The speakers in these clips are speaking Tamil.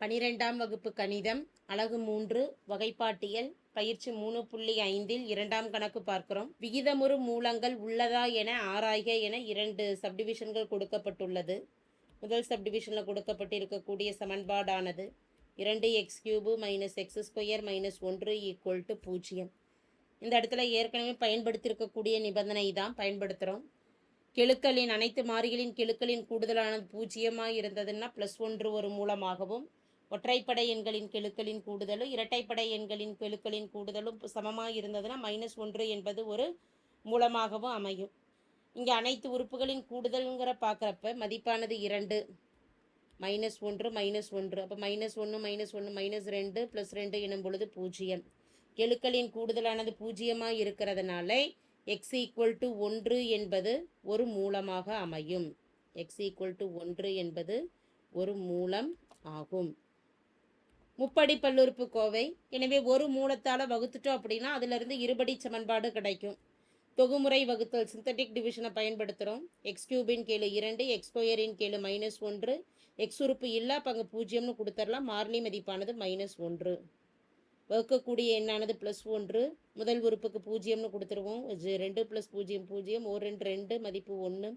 பனிரெண்டாம் வகுப்பு கணிதம் அழகு மூன்று வகைப்பாட்டியல் பயிற்சி மூணு புள்ளி ஐந்தில் இரண்டாம் கணக்கு பார்க்கிறோம். விகிதமுறு மூலங்கள் உள்ளதா என ஆராய்க என இரண்டு சப்டிவிஷன்கள் கொடுக்கப்பட்டுள்ளது. முதல் சப்டிவிஷனில் கொடுக்கப்பட்டிருக்கக்கூடிய சமன்பாடானது இரண்டு x cube minus x square minus ஒன்று ஈக்குவல் டு பூஜ்ஜியம். இந்த இடத்துல ஏற்கனவே பயன்படுத்தியிருக்கக்கூடிய நிபந்தனை தான் பயன்படுத்துகிறோம் கெழுக்களின் அனைத்து மாறிகளின் கெழுக்களின் கூடுதலானது பூஜ்ஜியமாக இருந்ததுன்னா ப்ளஸ் ஒன்று ஒரு மூலமாகவும் ஒற்றைப்படை எண்களின் கெழுக்களின் கூடுதலும் இரட்டைப்படை எண்களின் கெழுக்களின் கூடுதலும் சமமாக இருந்ததுன்னா மைனஸ் ஒன்று என்பது ஒரு மூலமாகவும் அமையும். இங்கே அனைத்து உறுப்புகளின் கூடுதலுங்கிற பார்க்குறப்ப மதிப்பானது இரண்டு மைனஸ் ஒன்று மைனஸ் ஒன்று. அப்போ மைனஸ் ஒன்று மைனஸ் ஒன்று மைனஸ் ரெண்டு ப்ளஸ் ரெண்டு எனும் பொழுது பூஜ்ஜியம். கெழுக்களின் கூடுதலானது பூஜ்ஜியமாக இருக்கிறதுனால எக்ஸ் ஈக்குவல் டு ஒன்று என்பது ஒரு மூலமாக அமையும். எக்ஸ் ஈக்குவல் டு ஒன்று என்பது ஒரு மூலம் ஆகும். முப்படி பல்லுறுப்பு கோவை. எனவே ஒரு மூலத்தால் வகுத்துட்டோம் அப்படின்னா அதிலிருந்து இருபடி சமன்பாடு கிடைக்கும். தொகுமுறை வகுத்தல் சிந்தட்டிக் டிவிஷனை பயன்படுத்துகிறோம் எக்ஸ் கியூபின் கீழே இரண்டு எக்ஸ் ஸ்கொயரின் கீழே மைனஸ் ஒன்று. எக்ஸ் உறுப்பு இல்லை அப்போ அங்கே பூஜ்ஜியம்னு கொடுத்துடலாம் மாறிலி மதிப்பானது மைனஸ் ஒன்று. வகுக்கக்கூடிய எண்ணானது ப்ளஸ் ஒன்று. முதல் உறுப்புக்கு பூஜ்ஜியம்னு கொடுத்துருவோம். ரெண்டு ப்ளஸ் பூஜ்ஜியம் பூஜ்ஜியம். ஒரு ரெண்டு ரெண்டு மதிப்பு ஒன்று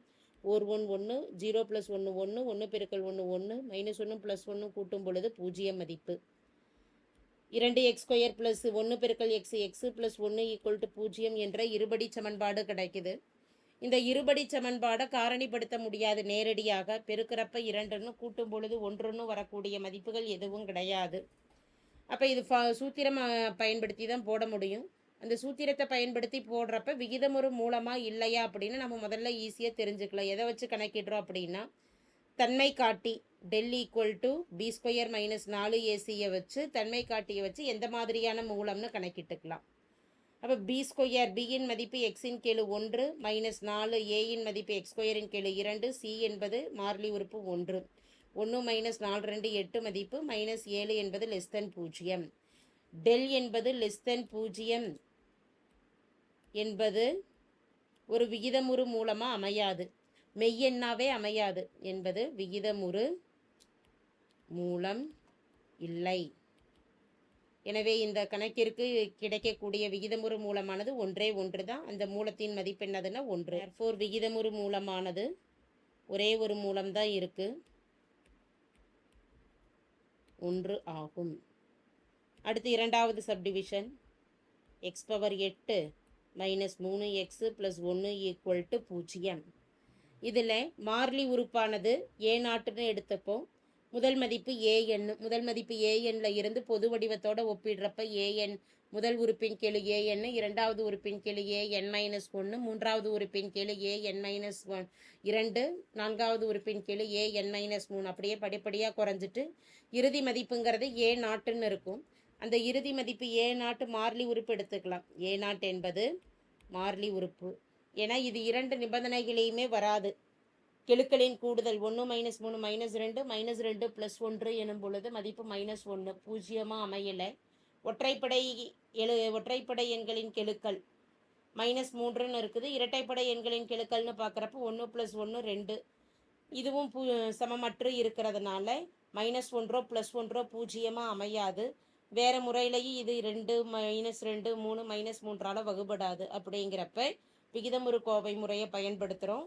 ஓர் ஒன் ஒன்று ஜீரோ ப்ளஸ் ஒன்று ஒன்று ஒன்று பெருக்கல் ஒன்று ஒன்று மைனஸ் ஒன்று ப்ளஸ் ஒன்று கூட்டும் பொழுது பூஜ்ஜியம் மதிப்பு. இரண்டு எக்ஸ் ஸ்கொயர் ப்ளஸ் ஒன்று பெருக்கல் எக்ஸ் எக்ஸ் ப்ளஸ் ஒன்று ஈக்குவல் டு பூஜ்ஜியம் என்ற இருபடி சமன்பாடு கிடைக்குது. இந்த இருபடி சமன்பாடை காரணிப்படுத்த முடியாது. நேரடியாக பெருக்கிறப்ப இரண்டுன்னு கூட்டும் பொழுது ஒன்றுன்னு வரக்கூடிய மதிப்புகள் எதுவும் கிடையாது. அப்போ இது ஃப சூத்திரம் பயன்படுத்தி தான் போட முடியும். அந்த சூத்திரத்தை பயன்படுத்தி போடுறப்ப விகிதமுறு மூலமாக இல்லையா அப்படின்னு நம்ம முதல்ல ஈஸியாக தெரிஞ்சுக்கலாம். எதை வச்சு கணக்கிடுறோம் அப்படின்னா தன்மை காட்டி del equal to b square minus நாலு ஏசியை வச்சு தன்மை காட்டியை வச்சு எந்த மாதிரியான மூலம்னு கணக்கிட்டுக்கலாம். அப்போ பி ஸ்கொயர் பியின் மதிப்பு எக்ஸின் கீழு ஒன்று மைனஸ் நாலு ஏயின் மதிப்பு எக்ஸ் ஸ்கொயரின் கீழ் இரண்டு சி என்பது மாறிலி உறுப்பு ஒன்று. ஒன்று மைனஸ் நாலு ரெண்டு எட்டு மதிப்பு மைனஸ் ஏழு என்பது லெஸ் தென் பூஜ்ஜியம். டெல் என்பது லெஸ் தென் பூஜ்ஜியம். என்பது ஒரு விகிதமுறு மூலமாக அமையாது. மெய்யெண்ணாவே அமையாது என்பது விகிதமுறு மூலம் இல்லை. எனவே இந்த கணக்கிற்கு கிடைக்கக்கூடிய விகிதமுறு மூலமானது ஒன்றே ஒன்று தான். அந்த மூலத்தின் மதிப்பு என்னதுன்னா ஒன்று. ஃபோர் விகிதமுறு மூலமானது ஒரே ஒரு மூலம்தான் இருக்கு. ஒன்று ஆகும். அடுத்து இரண்டாவது சப்டிவிஷன் எக்ஸ் பவர் எட்டு மைனஸ் மூணு எக்ஸு ப்ளஸ் ஒன்று ஈக்குவல் டு பூஜ்ஜியம். இதில் மார்லி உறுப்பானது ஏ நாட்டுன்னு எடுத்தப்போ முதல் மதிப்பு ஏஎன் முதல் மதிப்பு ஏஎன்ல இருந்து பொது வடிவத்தோட ஒப்பிடுறப்ப ஏஎன் முதல் உறுப்பின் கீழ் ஏஎன் இரண்டாவது உறுப்பின் கீழ் ஏஎன் மைனஸ் ஒன்று மூன்றாவது உறுப்பின் கீழ் ஏஎன் மைனஸ் ஒன் இரண்டு நான்காவது உறுப்பின் கீழ் ஏஎன் மைனஸ் மூணு அப்படியே படிப்படியாக குறைஞ்சிட்டு இறுதி மதிப்புங்கிறது ஏ நாட்டுன்னு இருக்கும். அந்த இறுதி மதிப்பு ஏ நாட்டு மாறிலி உறுப்பு எடுத்துக்கலாம். ஏ நாட் என்பது மாறிலி உறுப்பு. ஏன்னா இது இரண்டு நிபந்தனைகளையுமே வராது. கெழுக்களின் கூடுதல் ஒன்று மைனஸ் மூணு மைனஸ் ரெண்டு மைனஸ் ரெண்டு ப்ளஸ் ஒன்று எனும் பொழுது மதிப்பு மைனஸ் ஒன்று பூஜ்ஜியமாக அமையலை. ஒற்றைப்படை எழு ஒற்றைப்படை எண்களின் கெழுக்கள் மைனஸ் மூன்றுன்னு இருக்குது. இரட்டைப்படை எண்களின் கெழுக்கள்னு பார்க்குறப்ப ஒன்று ப்ளஸ் ஒன்று ரெண்டு. இதுவும் பூ சமமற்று இருக்கிறதுனால மைனஸ் ஒன்றோ ப்ளஸ் ஒன்றோ பூஜ்ஜியமாக அமையாது. வேறு முறையிலையும் இது ரெண்டு மைனஸ் ரெண்டு மூணு மைனஸ் மூன்றால் வகுபடாது அப்படிங்கிறப்ப விகிதமுறு கோவை முறையை பயன்படுத்துகிறோம்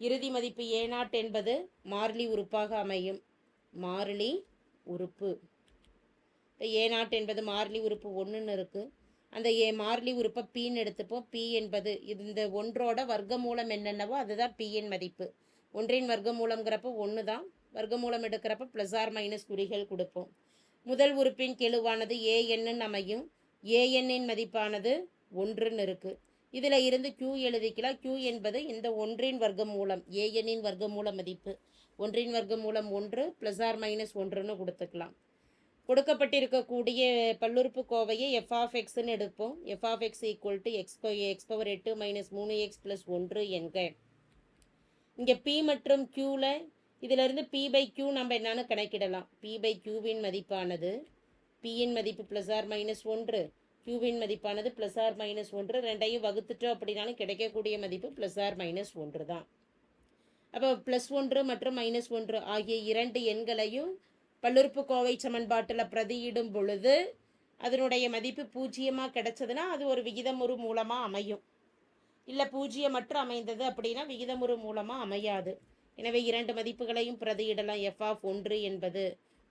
இறுதி மதிப்பு ஏ நாட் என்பது மாறிலி உறுப்பாக அமையும். மாறிலி உறுப்பு. இப்போ ஏ நாட் என்பது மாறிலி உறுப்பு ஒன்றுன்னு இருக்குது அந்த ஏ மாறிலி உறுப்பை பீன்னு எடுத்துப்போம். பி என்பது இது இந்த ஒன்றோட வர்க்கமூலம் என்னென்னவோ அதுதான் பியின் மதிப்பு. ஒன்றின் வர்க்கமூலம்ங்கிறப்ப ஒன்று தான் வர்க்கமூலம் எடுக்கிறப்ப ப்ளஸ் ஆர் மைனஸ் குறிகள் கொடுப்போம். முதல் உறுப்பின் கெழுவானது ஏஎன்னு அமையும். ஏஎன்னின் மதிப்பானது ஒன்றுன்னு இருக்குது இதில் இருந்து கியூ எழுதிக்கலாம். கியூ என்பது இந்த ஒன்றின் வர்க்கமூலம் ஏஎன்னின் வர்க்கமூல மதிப்பு. ஒன்றின் வர்க்கமூலம் ஒன்று ப்ளஸ் ஆர் மைனஸ் ஒன்றுன்னு கொடுத்துக்கலாம். கொடுக்கப்பட்டிருக்கக்கூடிய பல்லுறுப்பு கோவையை எஃப் ஆஃப் எக்ஸ்ன்னு எடுப்போம். F of x equal to x x power எட்டு மைனஸ் மூணு எக்ஸ் ப்ளஸ் ஒன்று என்க இங்கே பி மற்றும் க்யூவில் இதிலிருந்து பி பை கியூ நம்ம என்னன்னு கணக்கிடலாம். பி பை க்யூவின் மதிப்பானது பியின் மதிப்பு ப்ளஸ் ஆர் மைனஸ் ஒன்று க்யூவின் மதிப்பானது ப்ளஸ் ஆர் மைனஸ் ஒன்று ரெண்டையும் வகுத்துட்டோம் அப்படின்னாலும் கிடைக்கக்கூடிய மதிப்பு ப்ளஸ் ஆர் மைனஸ் ஒன்று தான். அப்போ ப்ளஸ் ஒன்று மற்றும் மைனஸ் ஒன்று ஆகிய இரண்டு எண்களையும் பல்லுறுப்புக்கோவை சமன்பாட்டில் பிரதியிடும் பொழுது அதனுடைய மதிப்பு பூஜ்ஜியமாக கிடைச்சதுன்னா அது ஒரு விகிதமுறு மூலமாக அமையும். இல்லை பூஜ்ஜியமற்று அமைந்தது அப்படின்னா விகிதமுறு மூலமாக அமையாது. எனவே இரண்டு மதிப்புகளையும் பிரதியிடலாம். எஃப் ஆஃப் ஒன்று என்பது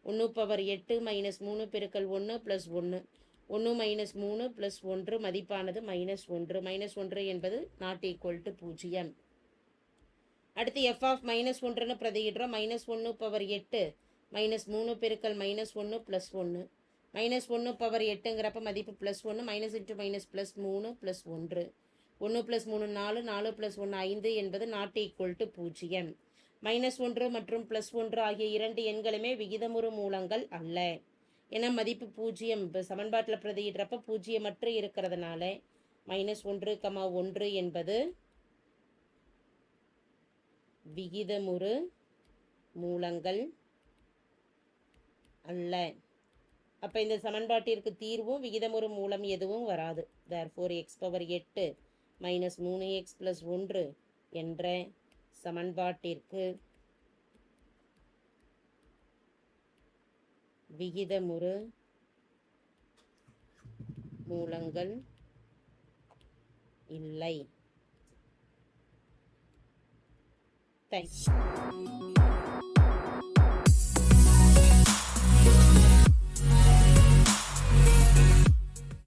ஒன்று பவர் எட்டு மைனஸ் மூணு பெருக்கல் ஒன்று ப்ளஸ் ஒன்று. ஒன்று மைனஸ் மூணு ப்ளஸ் ஒன்று மதிப்பானது மைனஸ் ஒன்று. மைனஸ் ஒன்று என்பது நாட் ஈக்குவல் டு பூஜ்ஜியம். அடுத்து எஃப் ஆஃப் மைனஸ் ஒன்றுன்னு பிரதியிடுறோம். மைனஸ் ஒன்று பவர் எட்டு மைனஸ் மூணு பெருக்கல் மைனஸ் ஒன்று ப்ளஸ் ஒன்று. மைனஸ் ஒன்று பவர் எட்டுங்கிறப்ப மதிப்பு ப்ளஸ் ஒன்று மைனஸ் இன்ட்டு மைனஸ் ப்ளஸ் மூணு ப்ளஸ் ஒன்று. ஒன்று ப்ளஸ் மூணு நாலு நாலு ப்ளஸ் ஒன்று ஐந்து என்பது நாட் ஈக்குவல் டு பூஜ்ஜியம். மைனஸ் ஒன்று மற்றும் ப்ளஸ் ஒன்று ஆகிய இரண்டு எண்களுமே விகிதமுறு மூலங்கள் அல்ல. ஏன்னா மதிப்பு பூஜ்ஜியம். இப்போ சமன்பாட்டில் பிரதியிடுறப்ப பூஜ்ஜியமற்று இருக்கிறதுனால மைனஸ் ஒன்று கமா ஒன்று என்பது விகிதமுறு மூலங்கள் அல்ல. அப்போ இந்த சமன்பாட்டிற்கு தீர்வும் விகிதமுறு மூலம் எதுவும் வராது. தேர் ஃபோர் எக்ஸ் பவர் எட்டு மைனஸ் மூணு எக்ஸ் ப்ளஸ் ஒன்று என்ற சமன்பாட்டிற்கு விகிதமுறு மூலங்கள் இல்லை. தேங்க்ஸ்